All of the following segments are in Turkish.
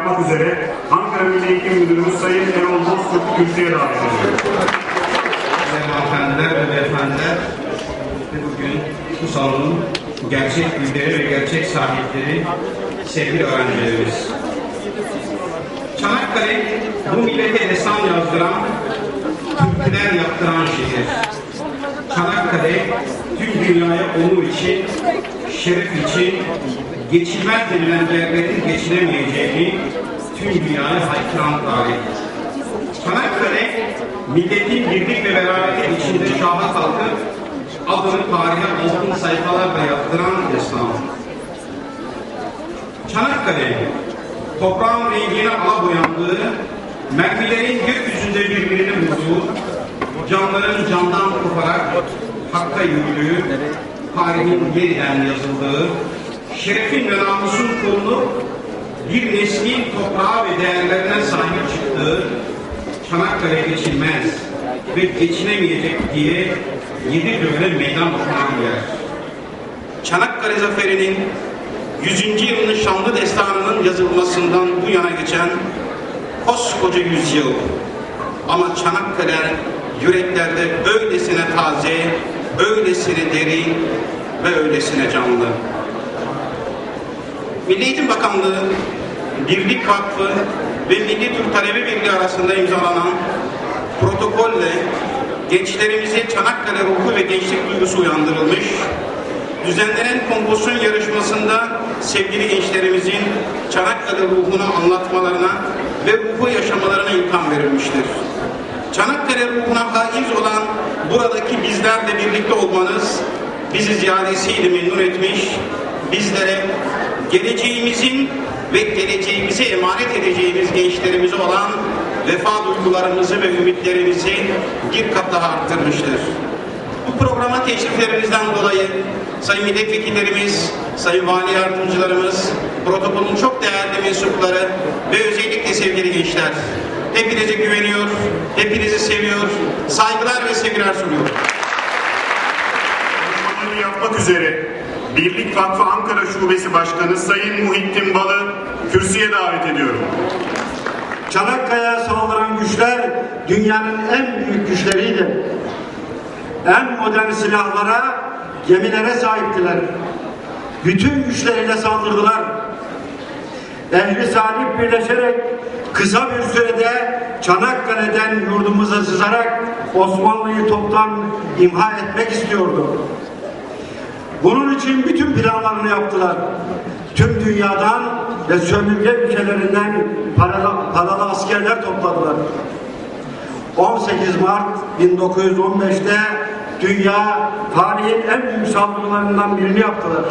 yapmak üzere Ankara Milli Eğitim Müdürümüz Sayın Erol Bozkurt'u kürsüye davet ediyorum. Hanımefendiler ve beyefendiler, bugün bu salonun gerçek lideri ve gerçek sahipleri sevgili öğrencilerimiz. Çanakkale bu millete destan yazdıran, türküler yaptıran şehir. Çanakkale tüm dünyaya onur için, şeref için, geçilmez denilen yerlerin geçilemeyeceğini tüm dünyaya haykıran tarih. Çanakkale milletin birlik ve beraberlik içinde şaha kalkıp adını tarihe altın sayfalarla yazdıran destan. Çanakkale toprağın rengine ala boyandığı, mermilerin gökyüzünde birbirini vurduğu, canların candan koparak hakka yürüdüğü, tarihin yeniden yazıldığı, şerefin ve namusun korunup bir neslin toprağa ve değerlerine sahip çıktığı, Çanakkale geçilmez ve geçilemeyecek diye yedi dövle meydan okunan yer. Çanakkale Zaferi'nin 100. yılının şanlı destanının yazılmasından bu yana geçen koskoca yüzyıl. Ama Çanakkale yüreklerde öylesine taze, öylesine derin ve öylesine canlı. Milli Eğitim Bakanlığı, Birlik Vakfı ve Milli Türk Talebe Birliği arasında imzalanan protokolle gençlerimize Çanakkale ruhu ve gençlik duygusu uyandırılmış, düzenlenen kompozisyon yarışmasında sevgili gençlerimizin Çanakkale ruhunu anlatmalarına ve ruhu yaşamalarına imkan verilmiştir. Çanakkale ruhuna haiz olan buradaki bizlerle birlikte olmanız bizi ziyadesiyle memnun etmiş, bizlere geleceğimizin ve geleceğimize emanet edeceğimiz gençlerimize olan vefa duygularımızı ve ümitlerimizi bir kat daha arttırmıştır. Bu programa teşriflerinizden dolayı sayın milletvekillerimiz, sayın vali yardımcılarımız, protokolün çok değerli mensupları ve özellikle sevgili gençler, hepinize güveniyor, hepinizi seviyor, saygılar ve sevgiler sunuyorum. Yapmak üzere Birlik Vakfı Ankara Şubesi Başkanı Sayın Muhittin Balı kürsüye davet ediyorum. Çanakkale'ye saldıran güçler dünyanın en büyük güçleriydi. En modern silahlara, gemilere sahiptiler. Bütün güçleriyle saldırdılar. Ehli salih birleşerek kısa bir sürede Çanakkale'den yurdumuza sızarak Osmanlı'yı toptan imha etmek istiyordu. Bunun için bütün planlarını yaptılar. Tüm dünyadan ve sömürge ülkelerinden paralı, paralı askerler topladılar. 18 Mart 1915'te dünya tarihin en büyük saldırılarından birini yaptılar.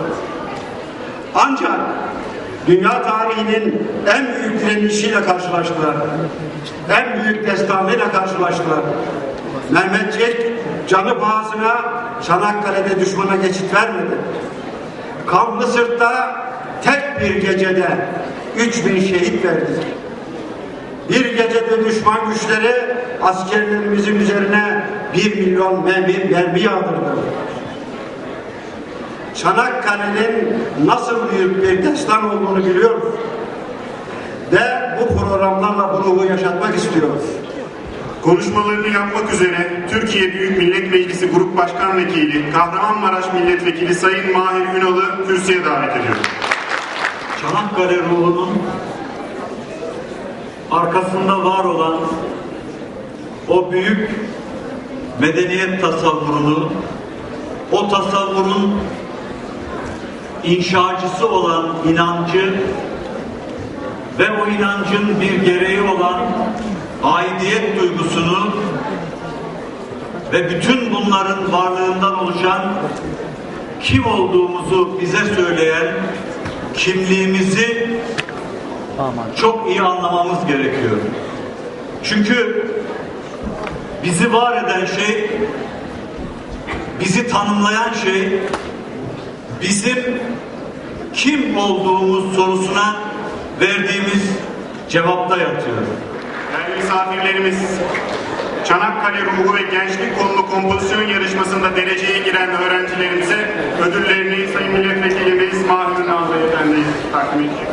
Ancak dünya tarihinin en büyük direnişiyle karşılaştılar. En büyük destanıyla karşılaştılar. Mehmetçik canı pahasına Çanakkale'de düşmana geçit vermedi. Kanlı Sırt'ta tek bir gecede 3000 şehit verdi. Bir gecede düşman güçleri askerlerimizin üzerine bir milyon mermi, mermi yağdırdı. Çanakkale'nin nasıl büyük bir destan olduğunu biliyoruz. Ve bu programlarla bu ruhu yaşatmak istiyoruz. Konuşmalarını yapmak üzere Türkiye Büyük Millet Meclisi Grup Başkan Vekili Kahramanmaraş Milletvekili Sayın Mahir Ünal'ı kürsüye davet ediyorum. Çanakkale ruhunun arkasında var olan o büyük medeniyet tasavvurunu, o tasavvurun inşacısı olan inancı ve o inancın bir gereği olan aidiyet duygusunu ve bütün bunların varlığından oluşan kim olduğumuzu bize söyleyen kimliğimizi çok iyi anlamamız gerekiyor. Çünkü bizi var eden şey, bizi tanımlayan şey, bizim kim olduğumuz sorusuna verdiğimiz cevapta yatıyor misafirlerimiz, Çanakkale Ruhu ve Gençlik konulu kompozisyon yarışmasında dereceye giren öğrencilerimize ödüllerini Sayın Milletvekili Reis Mahir Nazlı Efendi takdim edecek.